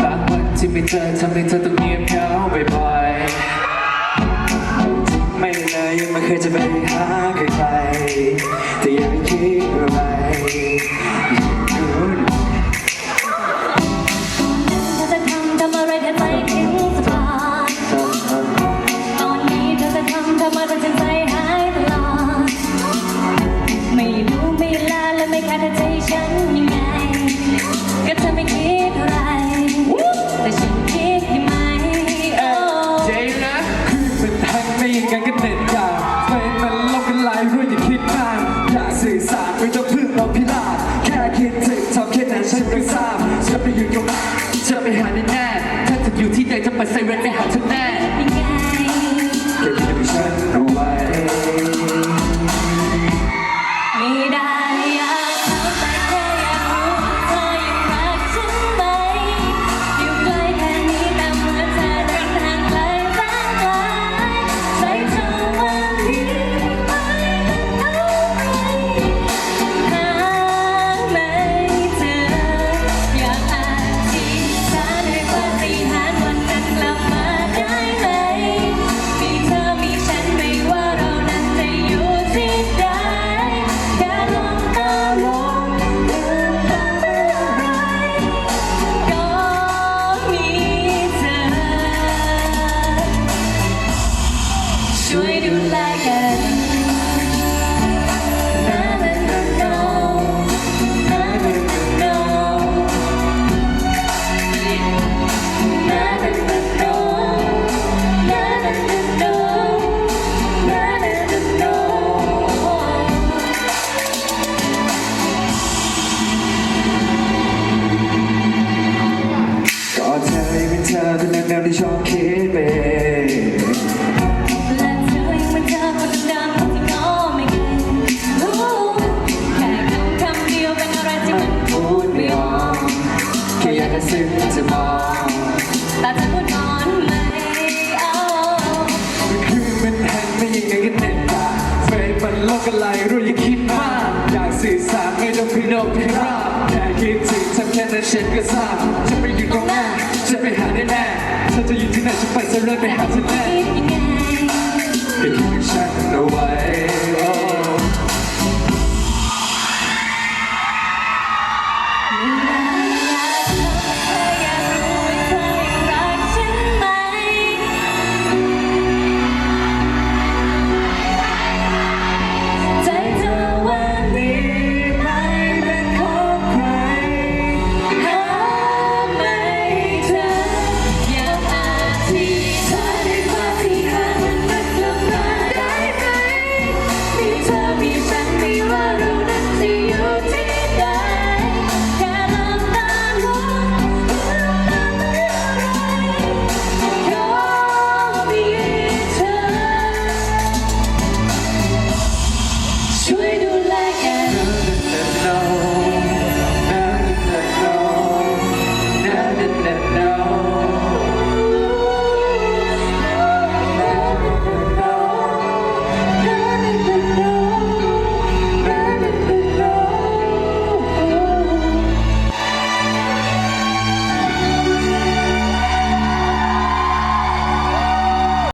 บางวันที่ไม่เจอทำให้เธอต้องเงียบเหงาบ่อยๆไม่เลยยังไม่เคยจะไปหาใครใแต่ยังคิดว่า อยู่ที่ใดจะไปใส่เรดไปหาเธอแน่เก็บเงิฉันเอาไว้ ไม่ได้ รื่องที่ชอบคิดเองและเธอยังเป็นเธอคนดิมๆที่ไม่เคยงแค่คำคำเดียวเป็นอะไรที่มันพูดไม่ออกแค่อยากจะซึ้งจะมองแต่เธพูดก่อนไมเอาคือมันแห่งไม่ยิ่นกันเน็ตตาเฟซมันโลกอะไรรู้อย่าคิดมากอยากสื่อสารไม่ต้องพิโนพิราบแค่คิดถึงทำแค่นั้นฉันก็ทราบจะไปอยู่ตรง จะเลิกเป็นพันธมิตรเป็นแค่ฉันเอาไว้